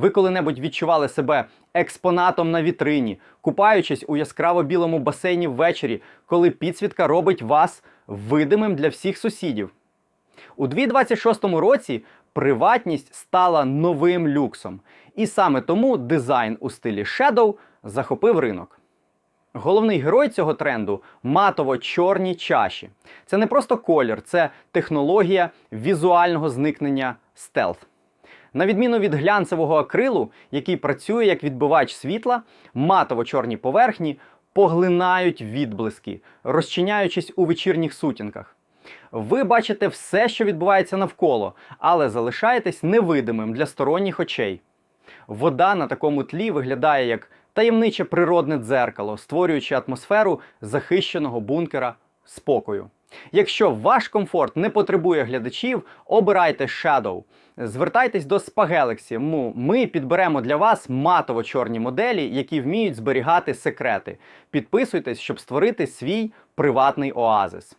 Ви коли-небудь відчували себе експонатом на вітрині, купаючись у яскраво білому басейні ввечері, коли підсвітка робить вас видимим для всіх сусідів. У 2026 році приватність стала новим люксом, і саме тому дизайн у стилі Shadow захопив ринок. Головний герой цього тренду матово-чорні чаші. Це не просто колір, це технологія візуального зникнення стелт. На відміну від глянцевого акрилу, який працює як відбивач світла, матово-чорні поверхні поглинають відблиски, розчиняючись у вечірніх сутінках. Ви бачите все, що відбувається навколо, але залишаєтесь невидимим для сторонніх очей. Вода на такому тлі виглядає як таємниче природне дзеркало, створюючи атмосферу захищеного бункера спокою. Якщо ваш комфорт не потребує глядачів, обирайте Shadow. Звертайтесь до Spa Galaxy. Ми підберемо для вас матово-чорні моделі, які вміють зберігати секрети. Підписуйтесь, щоб створити свій приватний оазис.